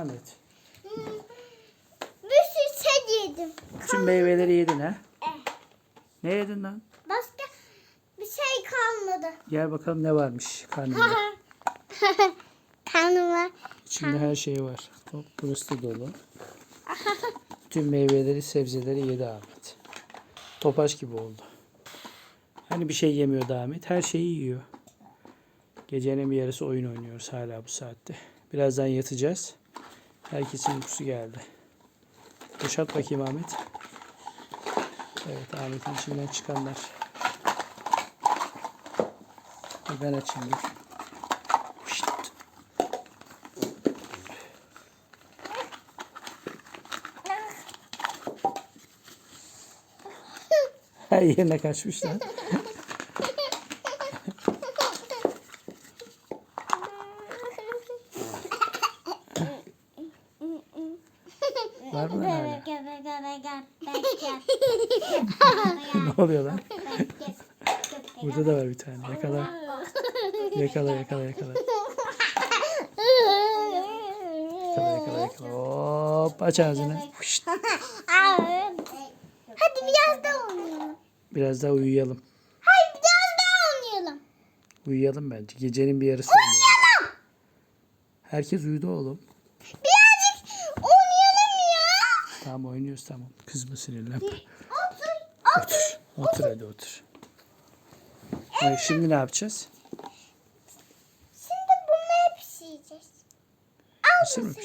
Ahmet. Bir sürü şey yedim. Bütün meyveleri yedin ha? Ne yedin lan? Başka bir şey kalmadı. Gel bakalım ne varmış karnında. Karnım var. İçinde her şey var. Hop, burası da dolu. Bütün meyveleri, sebzeleri yedi Ahmet. Topaç gibi oldu. Hani bir şey yemiyordu Ahmet. Her şeyi yiyor. Gecenin bir yarısı oyun oynuyoruz hala bu saatte. Birazdan yatacağız. Herkesin uykusu geldi. Boşalt bakayım Ahmet. Evet Ahmet'in içinden çıkanlar. Ben açayım dur. Her yerine kaçmış lan. Var mı hala? Ne oluyor lan? Burada da var bir tane. Yakala. Yakala yakala yakala. Yakala yakala yakala. Hop aç ağzını. Hadi biraz daha oynayalım. Biraz daha uyuyalım. Hayır biraz daha oynayalım. Uyuyalım bence. Gecenin bir yarısı. Oynayalım. Herkes uyudu oğlum. Tamam oynuyoruz tamam. Kızma sinirlenme. Otur. Otur. Otur. Otur hadi otur. Evet, şimdi ne yapacağız? Şimdi bunu hep yiyeceğiz. Al Mısır mı